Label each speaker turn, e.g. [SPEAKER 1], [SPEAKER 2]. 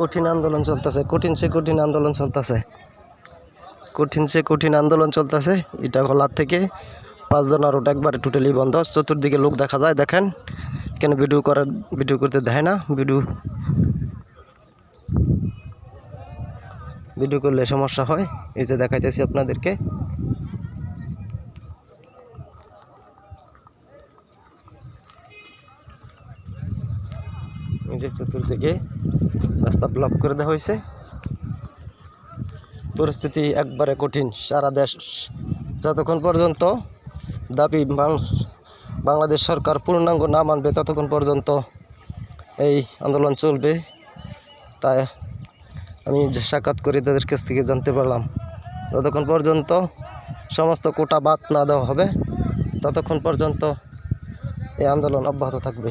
[SPEAKER 1] কঠিন আন্দোলন চলতেছে। কঠিন সে কঠিন আন্দোলন চলতেছে। কঠিন সে কঠিন আন্দোলন চলতেছে। এটা গলার থেকে পাঁচজনের রোড একবারে টোটালি বন্ধ। চতুর্দিকে লোক দেখা যায়, দেখেন। কেন ভিডিও করার ভিডিও করতে দেয় না। ভিডিও ভিডিও করলে সমস্যা হয়। এই যে দেখাইতেছি আপনাদেরকে। যে চতুর্দিকে রাস্তা ব্লক করে দেওয়া হয়েছে। পরিস্থিতি একবারে কঠিন সারা দেশ। যতক্ষণ পর্যন্ত দাবি বাংলাদেশ সরকার পূর্ণাঙ্গ না মানবে, ততক্ষণ পর্যন্ত এই আন্দোলন চলবে। তাই আমি যে সাক্ষাৎ করে, তাদের কাছ থেকে জানতে পারলাম। ততক্ষণ পর্যন্ত সমস্ত কোটা বাদ না দেওয়া হবে, ততক্ষণ পর্যন্ত এই আন্দোলন অব্যাহত থাকবে।